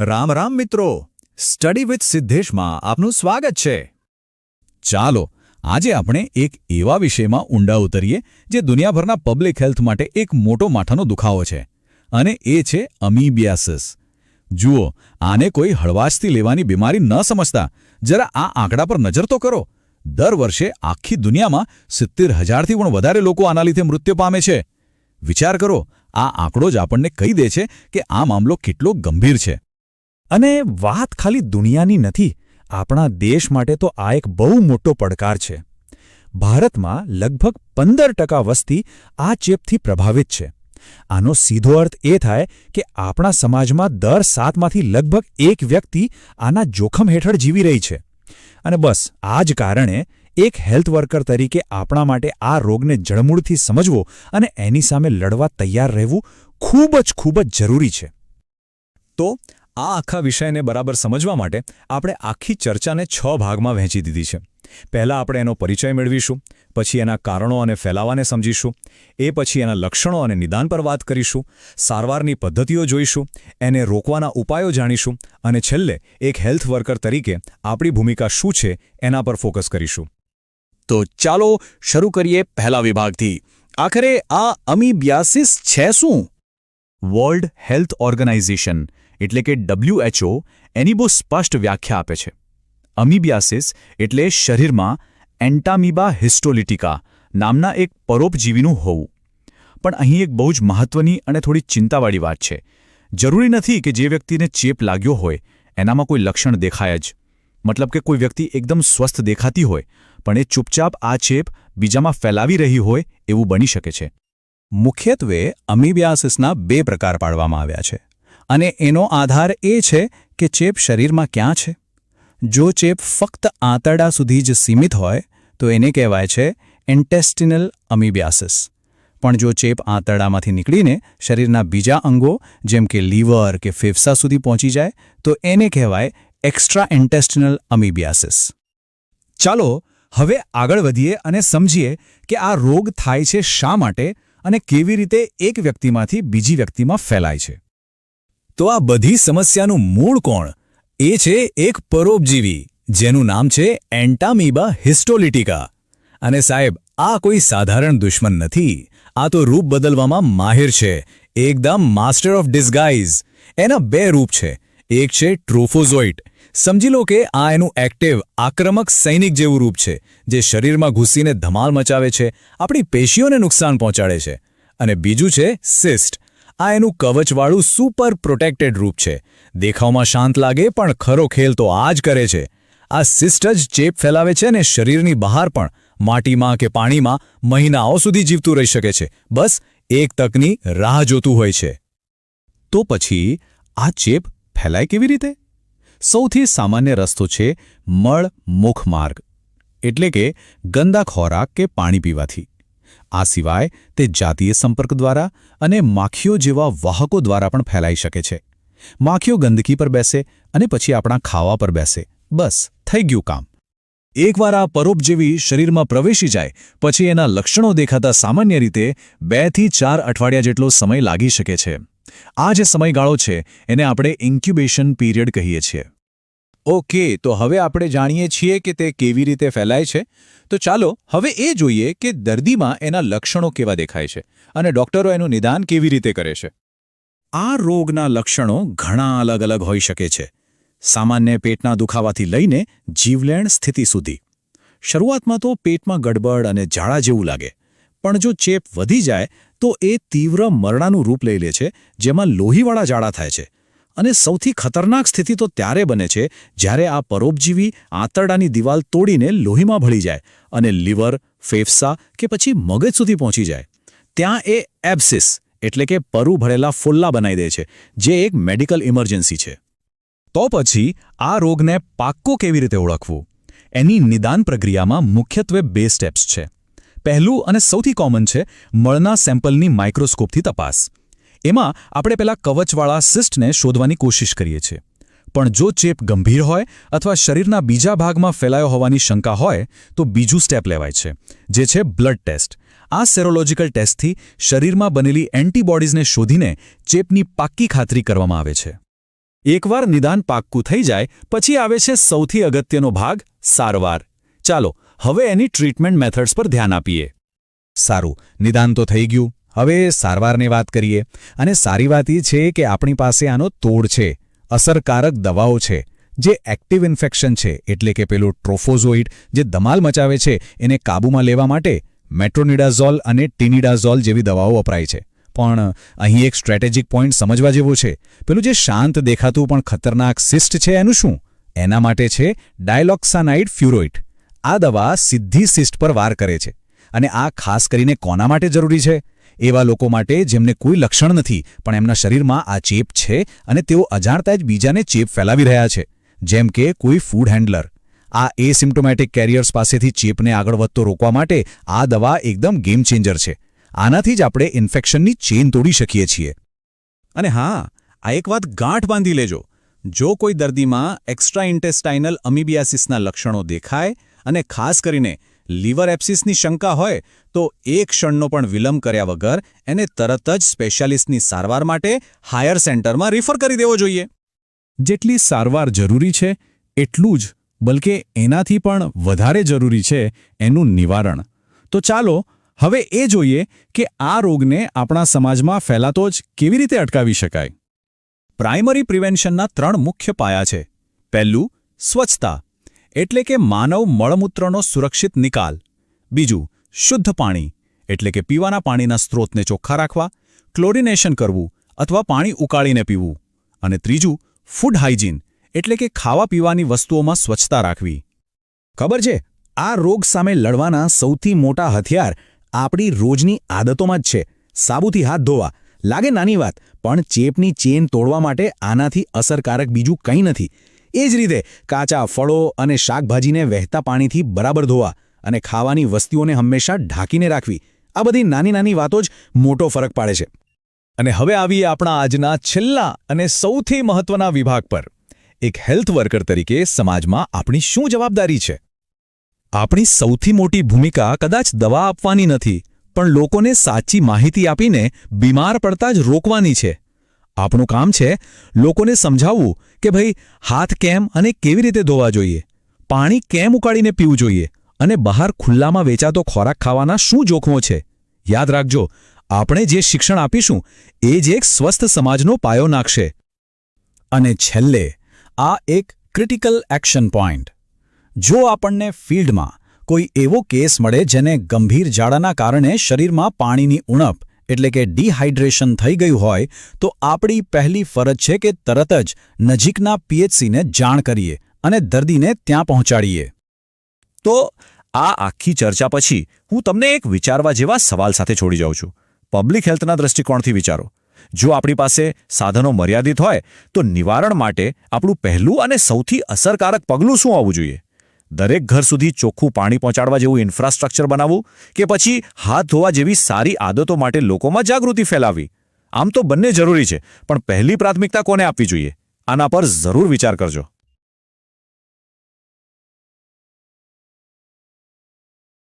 રામ રામ મિત્રો. Study with સિદ્ધેશમાં આપનું સ્વાગત છે. ચાલો, આજે આપણે એક એવા વિષયમાં ઊંડા ઉતરીએ જે દુનિયાભરના પબ્લિક હેલ્થ માટે એક મોટો માથાનો દુખાવો છે, અને એ છે અમીબિયાસિસ જુઓ, આને કોઈ હળવાશથી લેવાની બીમારી ન સમજતા. જરા આ આંકડા પર નજર તો કરો. દર વર્ષે આખી દુનિયામાં સિત્તેર હજારથી પણ વધારે લોકો આના લીધે મૃત્યુ પામે છે. વિચાર કરો, આ આંકડો જ આપણને કહી દે છે કે આ મામલો કેટલો ગંભીર છે. અને વાત ખાલી દુનિયાની નથી, આપણા દેશ માટે તો આ એક બહુ મોટો પડકાર છે. ભારતમાં લગભગ પંદર ટકા વસ્તી આ ચેપથી પ્રભાવિત છે. આનો સીધો અર્થ એ થાય કે આપણા સમાજમાં દર સાતમાંથી લગભગ એક વ્યક્તિ આના જોખમ હેઠળ જીવી રહી છે. અને બસ, આ જ કારણે એક હેલ્થ વર્કર તરીકે આપણા માટે આ રોગને જળમૂળથી સમજવો અને એની સામે લડવા તૈયાર રહેવું ખૂબ જ ખૂબ જ જરૂરી છે. તો આ આખા વિષયને બરાબર સમજવા માટે આપણે આખી ચર્ચાને છ ભાગમાં વહેંચી દીધી છે. પહેલાં આપણે એનો પરિચય મેળવીશું, પછી એના કારણો અને ફેલાવાને સમજીશું, એ પછી એના લક્ષણો અને નિદાન પર વાત કરીશું, સારવારની પદ્ધતિઓ જોઈશું, એને રોકવાના ઉપાયો જાણીશું અને છેલ્લે એક હેલ્થ વર્કર તરીકે આપણી ભૂમિકા શું છે એના પર ફોકસ કરીશું. તો ચાલો શરૂ કરીએ પહેલા વિભાગથી. આખરે આ અમીબિયાસિસ છે શું? World health organisation. એટલે કે ડબ્લ્યુએચઓ એની બહુ સ્પષ્ટ વ્યાખ્યા આપે છે. અમીબિયાસિસ એટલે શરીરમાં એન્ટામીબા હિસ્ટોલિટિકા નામના એક પરોપજીવીનું હોવું. પણ અહીં એક બહુ જ મહત્વની અને થોડી ચિંતાવાળી વાત છે. જરૂરી નથી કે જે વ્યક્તિને ચેપ લાગ્યો હોય, એનામાં કોઈ લક્ષણ દેખાય જ. મતલબ કે કોઈ વ્યક્તિ એકદમ સ્વસ્થ દેખાતી હોય, પણ એ ચૂપચાપ આ ચેપ બીજામાં ફેલાવી રહી હોય એવું બની શકે છે. મુખ્યત્વે અમીબિયાસિસના બે પ્રકાર પાડવામાં આવ્યા છે. અને એનો આધાર એ છે કે ચેપ શરીરમાં ક્યાં છે? જો ચેપ ફક્ત આંતરડા સુધી જ સીમિત હોય, તો એને કહેવાય છે ઇન્ટેસ્ટિનલ અમીબ્યાસિસ પણ જો ચેપ આંતરડામાંથી નીકળીને શરીરના બીજા અંગો, જેમ કે લીવર કે ફેફસા સુધી પહોંચી જાય, તો એને કહેવાય એક્સ્ટ્રા ઇન્ટેસ્ટિનલ અમીબ્યાસિસ ચાલો હવે આગળ વધીએ અને સમજીએ કે આ રોગ થાય છે શા માટે અને કેવી રીતે એક વ્યક્તિમાંથી બીજી વ્યક્તિમાં ફેલાય છે. તો આ બધી સમસ્યાનું મૂળ કોણ? એ છે એક પરોપજીવી, જેનું નામ છે એન્ટામીબા હિસ્ટોલિટિકા. અને સાહેબ, આ કોઈ સાધારણ દુશ્મન નથી. આ તો રૂપ બદલવામાં માહિર છે. એકદમ માસ્ટર ઓફ ડિસ્ગાઇઝ એના બે રૂપ છે. એક છે ટ્રોફોઝોઇટ. સમજી લો કે આ એનું એક્ટિવ, આક્રમક સૈનિક જેવું રૂપ છે, જે શરીરમાં ઘૂસીને ધમાલ મચાવે છે, આપણી પેશીઓને નુકસાન પહોંચાડે છે. અને બીજું છે સિસ્ટ. આ એનું કવચવાળું સુપર પ્રોટેક્ટેડ રૂપ છે. દેખાવમાં શાંત લાગે, પણ ખરો ખેલ તો આ જ કરે છે. આ સિસ્ટ જ ચેપ ફેલાવે છે અને શરીરની બહાર પણ. માટીમાં કે પાણીમાં મહિનાઓ સુધી જીવતું રહી શકે છે. બસ, એક તકની રાહ જોતું હોય છે. તો પછી, આ ચેપ ફેલાય કેવી રીતે? સૌથી સામાન્ય રસ્તો છે મળ મુખ માર્ગ એટલે કે ગંદા ખોરાક કે પાણી પીવાથી. આ સિવાય તે જાતીય સંપર્ક દ્વારા અને માખીઓ જેવા વાહકો દ્વારા પણ ફેલાઈ શકે છે. માખીઓ ગંદકી પર બેસે અને પછી આપણા ખાવા પર બેસે. બસ, થઈ ગયું કામ. એકવાર આ પરોપજીવી શરીરમાં પ્રવેશી જાય, પછી એના લક્ષણો દેખાતા સામાન્ય રીતે બેથી ચાર અઠવાડિયા જેટલો સમય લાગી શકે છે. આ જે સમયગાળો છે, એને આપણે ઇન્ક્યુબેશન પીરિયડ કહીએ છીએ. ઓકે, તો હવે આપણે જાણીએ છીએ કે તે કેવી રીતે ફેલાય છે. તો ચાલો, હવે એ જોઈએ કે દર્દીમાં એના લક્ષણો કેવા દેખાય છે અને ડોક્ટરો એનું નિદાન કેવી રીતે કરે છે. આ રોગના લક્ષણો ઘણા અલગ અલગ હોઈ શકે છે. સામાન્ય પેટના દુખાવાથી લઈને જીવલેણ સ્થિતિ સુધી. શરૂઆતમાં તો પેટમાં ગડબડ અને ઝાડા જેવું લાગે, પણ જો ચેપ વધી જાય, તો એ તીવ્ર મરણાનું રૂપ લઈ લે છે, જેમાં લોહીવાળા ઝાડા થાય છે. અને સૌથી ખતરનાક સ્થિતિ તો ત્યારે બને છે જ્યારે આ પરોપજીવી આંતરડાની દિવાલ તોડીને લોહીમાં ભળી જાય અને લીવર, ફેફસા કે પછી મગજ સુધી પહોંચી જાય. ત્યાં એ એબ્સિસ એટલે કે પરુ ભરેલા ફોલ્લા બનાવી દે છે, જે એક મેડિકલ ઇમરજન્સી છે. તો પછી આ રોગને પાક્કો કેવી રીતે ઓળખવું? એની નિદાન પ્રક્રિયામાં મુખ્યત્વે બે સ્ટેપ્સ છે. પહેલું અને સૌથી કોમન છે, મળના સેમ્પલની માઇક્રોસ્કોપથી તપાસ. એમાં આપણે પેલા કવચવાળા સિસ્ટને શોધવાની કોશિશ કરીએ છીએ. પણ જો ચેપ ગંભીર હોય અથવા શરીરના બીજા ભાગમાં ફેલાયો હોવાની શંકા હોય, તો બીજું સ્ટેપ લેવાય છે, જે છે બ્લડ ટેસ્ટ. આ સેરોલોજીકલ ટેસ્ટથી શરીરમાં બનેલી એન્ટીબોડીઝને શોધીને ચેપની પાક્કી ખાતરી કરવામાં આવે છે. એકવાર નિદાન પાક્કું થઈ જાય, પછી આવે છે સૌથી અગત્યનો ભાગ, સારવાર. ચાલો, હવે એની ટ્રીટમેન્ટ મેથડ્સ પર ધ્યાન આપીએ. સારું, નિદાન તો થઈ ગયું. હવે સારવારની વાત કરીએ. અને સારી વાત એ છે કે આપણી પાસે આનો તોડ છે, અસરકારક દવાઓ છે, જે એક્ટિવ ઇન્ફેક્શન છે, એટલે કે પેલું ટ્રોફોઝોઇડ જે ધમાલ મચાવે છે, એને કાબૂમાં લેવા માટે મેટ્રોનિડાઝોલ અને ટીનિડાઝોલ જેવી દવાઓ વપરાય છે. પણ અહીં એક સ્ટ્રેટેજિક પોઈન્ટ સમજવા જેવો છે. પેલું જે શાંત દેખાતું પણ ખતરનાક સિસ્ટ છે એનું શું? એના માટે છે ડાયલોક્સાનાઇડ ફ્યુરોઇટ આ દવા સીધી સિસ્ટ પર વાર કરે છે. અને આ ખાસ કરીને કોના માટે જરૂરી છે? એવા લોકો માટે જેમને કોઈ લક્ષણ નથી, પણ એમના શરીરમાં આ ચેપ છે અને તેઓ અજાણતા જ બીજાને ચેપ ફેલાવી રહ્યા છે. જેમ કે કોઈ ફૂડ હેન્ડલર આ એસિમ્ટોમેટિક કેરિયર્સ પાસેથી ચેપને આગળ વધતો રોકવા માટે આ દવા એકદમ ગેમ ચેન્જર છે. આનાથી જ આપણે ઇન્ફેક્શનની ચેન તોડી શકીએ છીએ. અને હા, આ એક વાત ગાંઠ બાંધી લેજો. જો કોઈ દર્દીમાં એક્સ્ટ્રા ઇન્ટેસ્ટાઇનલ અમીબિયાસિસના લક્ષણો દેખાય અને ખાસ કરીને લીવર એપ્સિસની શંકા હોય તો એક ક્ષણનો પણ વિલંબ કર્યા વગર એને તરત જ સ્પેશિયાલિસ્ટની સારવાર માટે હાયર સેન્ટરમાં રિફર કરી દેવો જોઈએ. જેટલી સારવાર જરૂરી છે, એટલું જ, બલકે એનાથી પણ વધારે જરૂરી છે એનું નિવારણ. તો ચાલો, હવે એ જોઈએ કે આ રોગને આપણા સમાજમાં ફેલાતો જ કેવી રીતે અટકાવી શકાય. પ્રાઇમરી પ્રિવેન્શનના ત્રણ મુખ્ય પાયા છે. પહેલું, સ્વચ્છતા. એટલે કે માનવ મળમૂત્રનો સુરક્ષિત નિકાલ. બીજું, શુદ્ધ પાણી, એટલે કે પીવાના પાણીના સ્ત્રોતને ચોખ્ખા રાખવા, ક્લોરિનેશન કરવું અથવા પાણી ઉકાળીને પીવું. અને ત્રીજું, ફૂડ હાઇજીન, એટલે કે ખાવા પીવાની વસ્તુઓમાં સ્વચ્છતા રાખવી. ખબર છે? આ રોગ સામે લડવાના સૌથી મોટા હથિયાર આપણી રોજની આદતોમાં જ છે. સાબુથી હાથ ધોવા, લાગે નાની વાત, પણ ચેપની ચેન તોડવા માટે આનાથી અસરકારક બીજું કંઈ નથી. એ જ રીતે કાચા ફળો અને શાકભાજીને વહેતા પાણીથી બરાબર ધોવા અને ખાવાની વસ્તુઓને હંમેશા ઢાંકીને રાખવી. આ બધી નાની નાની વાતો જ મોટો ફરક પાડે છે. અને હવે આવીએ આપણા આજના છેલ્લા અને સૌથી મહત્વના વિભાગ પર. એક હેલ્થ વર્કર તરીકે સમાજમાં આપણી શું જવાબદારી છે? આપણી સૌથી મોટી ભૂમિકા કદાચ દવા આપવાની નથી, પણ લોકોને સાચી માહિતી આપીને બીમાર પડતા જ રોકવાની છે. આપણું કામ છે લોકોને સમજાવવું કે ભાઈ હાથ કેમ અને કેવી રીતે ધોવા જોઈએ, પાણી કેમ ઉકાળીને પીવું જોઈએ અને બહાર ખુલ્લામાં વેચાતો ખોરાક ખાવાના શું જોખમો છે. યાદ રાખજો, આપણે જે શિક્ષણ આપીશું એ જ એક સ્વસ્થ સમાજનો પાયો નાખશે. અને છેલ્લે, આ એક ક્રિટિકલ એક્શન પોઈન્ટ. જો આપણને ફિલ્ડમાં કોઈ એવો કેસ મળે જેને ગંભીર ઝાડાના કારણે શરીરમાં પાણીની ઉણપ એટલે કે ડિહાઇડ્રેશન થઈ ગયું હોય, તો આપણી પહેલી ફરજ છે કે તરત જ નજીકના પીએચસીને જાણ કરીએ અને દર્દીને ત્યાં પહોંચાડીએ. તો આ આખી ચર્ચા પછી હું તમને એક વિચારવા જેવા સવાલ સાથે છોડી જાઉં છું. પબ્લિક હેલ્થના દ્રષ્ટિકોણથી વિચારો. જો આપણી પાસે સાધનો મર્યાદિત હોય, તો નિવારણ માટે આપણું પહેલું અને સૌથી અસરકારક પગલું શું આવવું જોઈએ? દરેક ઘર સુધી ચોખ્ખું પાણી પહોંચાડવા જેવું ઇન્ફ્રાસ્ટ્રક્ચર બનાવવું કે પછી હાથ ધોવા જેવી સારી આદતો માટે લોકોમાં જાગૃતિ ફેલાવવી? આમ તો બંને જરૂરી છે, પણ પહેલી પ્રાથમિકતા કોને આપવી જોઈએ? આના પર જરૂર વિચાર કરજો.